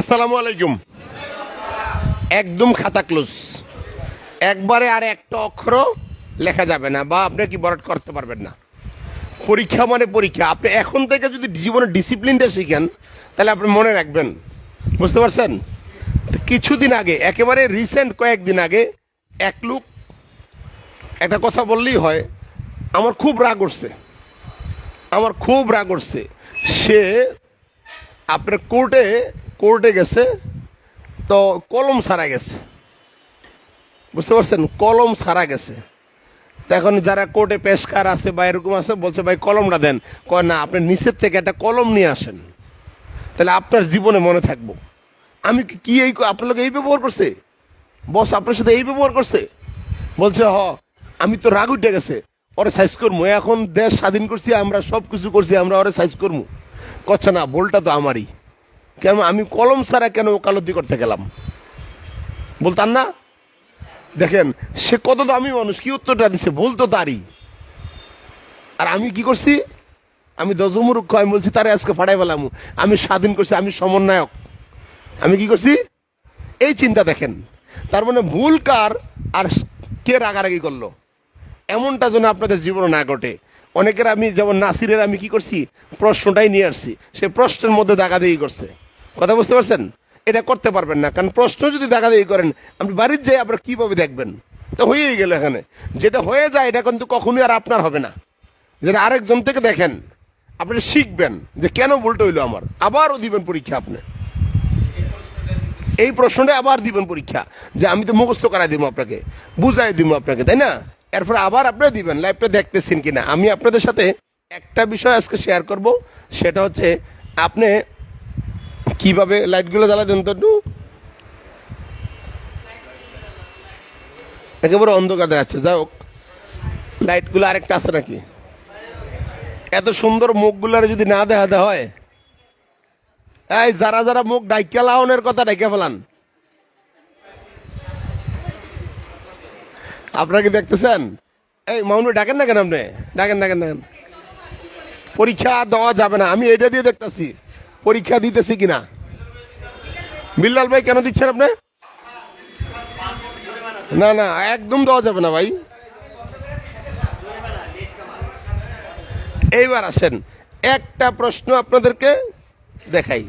আসসালামু আলাইকুম। একদম খাতা ক্লোজ। একবারে আর একটা অক্ষর লেখা যাবে না বা আপনি কি বরাট করতে পারবেন না। পরীক্ষা মানে পরীক্ষা। আপনি এখন থেকে যদি জীবনের ডিসিপ্লিনটা শিখেন, তাহলে আপনি মনে রাখবেন। বুঝতে পারছেন? কিছুদিন আগে, একেবারে রিসেন্ট কয়েকদিন আগে, এক লোক একটা কথা বললেই হয়, আমার খুব রাগ উঠছে। আমার খুব রাগ উঠছে। সে আপনার কোর্টে কোর্টে গেছে, তো কলম সারা গেছে। বুঝতে পারছেন? কলম সারা গেছে। এখন যারা কোর্টে পেশকার আছে বা এরকম আছে, বলছে, ভাই, কলমটা দেন। কয়, না, আপনি নিচের থেকে একটা কলম নিয়ে আসেন। তাহলে আপনার জীবনে মনে থাকব। আমি কি- এই আপনার এই ব্যবহার করছে? বস, আপনার সাথে এই ব্যবহার করছে? বলছে, হ, আমি তো রাগ উঠে গেছে। ওরে সাইজ করব এখন দেশ স্বাধীন করছি, আমরা সব কিছু করছি, আমরা ওরে সাইজ করব করছে না, ভুলটা তো আমারই। কেন আমি কলম ছাড়া কেন ওকালতি করতে গেলাম? বলতাম না? দেখেন, সে কত দামি মানুষ, কি উত্তরটা দিছে? ভুল তো তারই। আর আমি কি করছি? আমি দজমুরুক্ষ আমি বলছি, তারে আজকে ফাটাই পেলাম আমি স্বাধীন করছি, আমি সমন্বয়ক। আমি কি করছি? এই চিন্তা দেখেন, তার মানে ভুল কার আর কে রাগারাগি করল? এমনটা যেন আপনাদের জীবনে না ঘটে। অনেকের আমি, যেমন নাসিরের আমি কি করছি? প্রশ্নটাই নিয়ে আসছি। সে প্রশ্নের মধ্যে দেখা দাগাদাগি করছে? কথা বুঝতে পারছেন? এটা করতে পারবেন না, কারণ প্রশ্ন যদি দাগাদাগি করেন, আপনি বাড়ির যাই আপনার কীভাবে দেখবেন? তো হয়েই গেল এখানে। যেটা হয়ে যায়, এটা কিন্তু কখনোই আর আপনার হবে না। যেটা আরেকজন থেকে দেখেন, আপনি শিখবেন যে কেন ভুলটা হইল আমার। আবারও দিবেন পরীক্ষা আপনি। এই প্রশ্নটা আবার দিবেন পরীক্ষা, যে আমি তো মুখস্থ করাই দিব আপনাকে, বুঝাই দিব আপনাকে, তাই না? এরপরে আবার আপনি দিবেন, লাইভটা দেখতেছেন কিনা। আমি আপনাদের সাথে একটা বিষয় আজকে শেয়ার করব, সেটা হচ্ছে আপনি কীভাবে লাইটগুলো জ্বালা দেন তো একটু? একেবারে অন্ধকার দেখাচ্ছে, যাই হোক। লাইটগুলো আরেকটা আছে নাকি? এত সুন্দর মুখগুলার যদি না দেখা দেওয়া হয়। এই, যারা যারা মুখ ডাইকা লাউনের কথা ডাইকা ফেলান। আপনারা কি দেখতেছেন? এই, মামুনি, ডাকেন না কেন আপনি? ডাকেন ডাকেন ডাকেন। পরীক্ষা দেওয়া যাবে না, আমি এটা দিয়ে দেখতেছি। পরীক্ষা দিতেছি কিনা? বিল্লাল ভাই কেন দিচ্ছেন আপনি? না না, একদম দেওয়া যাবে না ভাই। এইবার আসেন, একটা প্রশ্ন আপনাদেরকে দেখাই।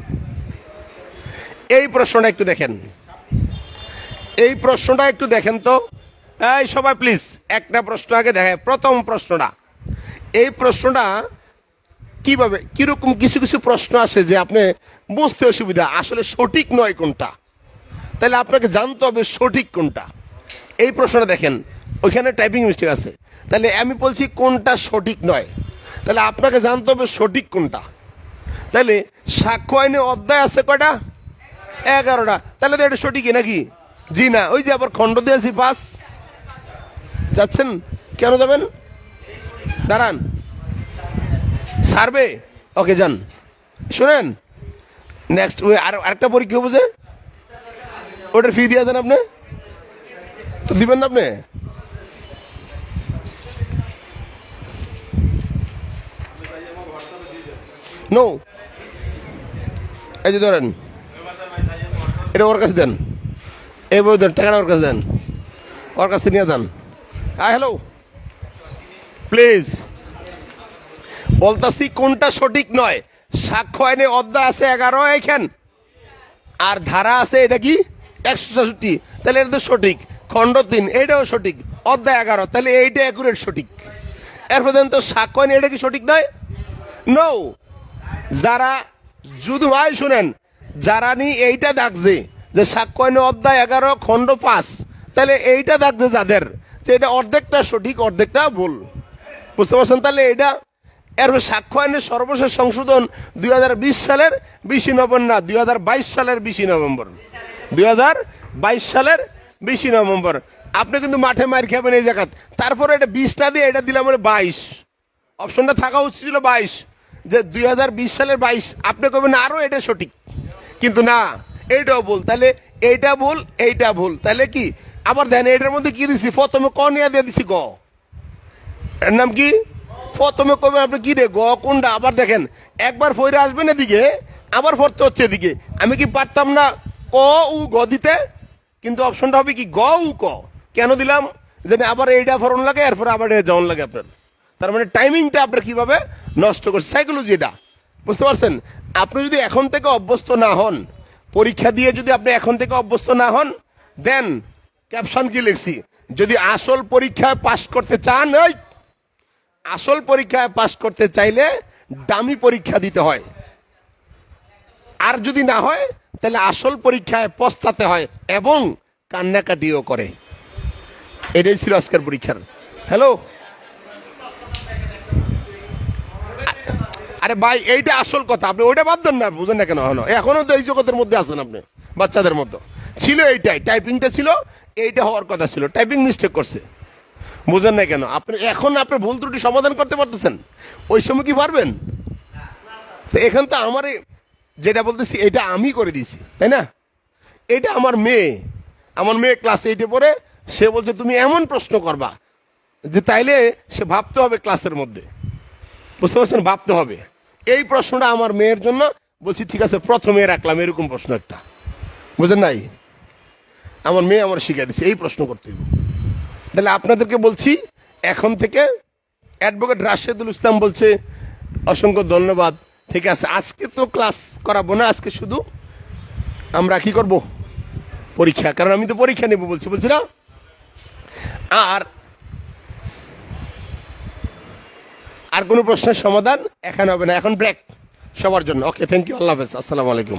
এই প্রশ্নটা একটু দেখেন। এই প্রশ্নটা একটু দেখেন তো। এই সবাই প্লিজ একটা প্রশ্ন আগে দেখে প্রথম প্রশ্নটা। এই প্রশ্নটা কীভাবে, কীরকম কিছু কিছু প্রশ্ন আসে যে আপনি বুঝতে অসুবিধা, আসলে সঠিক নয় কোনটা? তাহলে আপনাকে জানতে হবে সঠিক কোনটা। এই প্রশ্নটা দেখেন, ওইখানে টাইপিং মিস্টেক আছে। তাহলে আমি বলছি কোনটা সঠিক নয়। তাহলে আপনাকে জানতে হবে সঠিক কোনটা। তাহলে সাক্ষ্য আইনে অধ্যায় আছে কয়টা? এগারোটা। তাহলে তো এটা সঠিকই নাকি? জি না, ওই যে আবার খণ্ড দিয়েছি পাস যাচ্ছেন? কেন যাবেন? দাঁড়ান। সার্ভে ওকে যান। শুনেন। নেক্সট ওই আর আরেকটা পরীক্ষা বুঝে ওটার ফি দিয়ে দেন আপনি। তো দিবেন না আপনি? নো এই যে ধরেন এটা ওর কাছে দেন। এই বই দেন টাকাটা ওর কাছে দেন। ওর কাছে নিয়ে যান। হ্যাঁ হ্যালো প্লিজ বলতাছি কোনটা সঠিক নয়? সাক্ষ্য আইনে অধ্যায় আছে এগারো এখান আর ধারা আছে এটা কি? একশো সাতষট্টি তাহলে এটা তো সঠিক। খণ্ড তিন এটাও সঠিক। অধ্যায় এগারো, তাহলে এইটা অ্যাকুরেট সঠিক। এরপর তো সাক্ষ্য আইনে এটা কি সঠিক নয়? নো যারা শুধু ভাই শুনেন, যারা নি এইটা দেখছে যে সাক্ষ্য আইনে অধ্যায় এগারো, খণ্ড পাঁচ, তাহলে এইটা দেখছে যাদের, যে এটা অর্ধেকটা সঠিক, অর্ধেকটা ভুল। বুঝতে পারছেন তাহলে এটা এর সাক্ষ্য আইনের সর্বশেষ সংশোধন দু হাজার বিশ সালের বিশে নভেম্বর না দু হাজার বাইশ সালের বিশে নভেম্বর। দুই সালের বিশে নভেম্বর। আপনি কিন্তু মাঠে মার খাবেন এই জায়গাত তারপরে এটা বিশটা দিয়ে এটা দিলাম মানে বাইশ। অপশনটা থাকা উচিত ছিল বাইশ। যে দুই হাজার বিশ সালের বাইশ, আপনি কবেন আরও এটা সঠিক। কিন্তু না, এইটাও ভুল। তাহলে এইটা ভুল এইটা ভুল। তাহলে কি? আবার দেন এটার মধ্যে কি দিছি? প্রথমে ক নিয়ে দিয়ে দিছি গ। এর নাম কি? প্রথমে কবে আপনি কি রে গ কোনটা? আবার দেখেন একবার ফইরে আসবেন এদিকে আবার পড়তে হচ্ছে এদিকে। আমি কি পারতাম না ক উ গ দিতে? কিন্তু অপশনটা হবে কি গ উ ক। কেন দিলাম? যে না, আবার এইটা ফরন লাগে এরপরে আবার এটা জন লাগে আপনার। তার মানে টাইমিংটা আপনার কীভাবে নষ্ট করছে? সাইকোলজি এটা। বুঝতে পারছেন? আপনি যদি এখন থেকে অভ্যস্ত না হন পরীক্ষা দিয়ে যদি আপনি এখন থেকে অভ্যস্ত না হন দেন ক্যাপশন কি লিখছি? যদি আসল পরীক্ষায় পাশ করতে চান এই আসল পরীক্ষায় পাশ করতে চাইলে দামি পরীক্ষা দিতে হয়। আর যদি না হয়, তাহলে আসল পরীক্ষায় পস্তাতে হয় এবং কান্নাকাটিও করে। এটাই ছিল আজকের পরীক্ষার। হ্যালো আরে ভাই, এইটা আসল কথা। আপনি ওইটা বাদ দেন না, বুঝেন না কেন? এখনও এখনও তো এই জগতের মধ্যে আছেন আপনি, বাচ্চাদের মতো। ছিল এইটাই টাইপিংটা ছিল, এইটা হওয়ার কথা ছিল। টাইপিং মিস্টেক করছে। বুঝেন না কেন? আপনি এখন আপনার ভুল ত্রুটি সমাধান করতে পারতেছেন। ওই সময় কি পারবেন? তো এখান তো আমার যেটা বলতেছি, এটা আমি করে দিয়েছি, তাই না? এটা আমার মেয়ে। আমার মেয়ে ক্লাস এইটে পড়ে, সে বলছে, তুমি এমন প্রশ্ন করবা যে তাইলে সে ভাবতে হবে ক্লাসের মধ্যে। বুঝতে পারছেন? ভাবতে হবে। এই প্রশ্নটা আমার মেয়ের জন্য, বলছি, ঠিক আছে, প্রথমে রাখলাম, এরকম প্রশ্ন একটা। বুঝেন নাই? আমার মেয়ে আমার শিখিয়ে দিচ্ছে এই প্রশ্ন করতে হবে তাহলে আপনাদেরকে বলছি, এখন থেকে অ্যাডভোকেট রাশেদুল ইসলাম বলছে, অসংখ্য ধন্যবাদ। ঠিক আছে, আজকে তো ক্লাস করাবো না, আজকে শুধু আমরা কি করব? পরীক্ষা, কারণ আমি তো পরীক্ষা নেব বলছি বলছি না? আর আর কোনো প্রশ্নের সমাধান এখানে হবে না, এখন ব্রেক সবার জন্য। ওকে থ্যাংক ইউ আল্লাহ হাফেজ, আসসালামু আলাইকুম।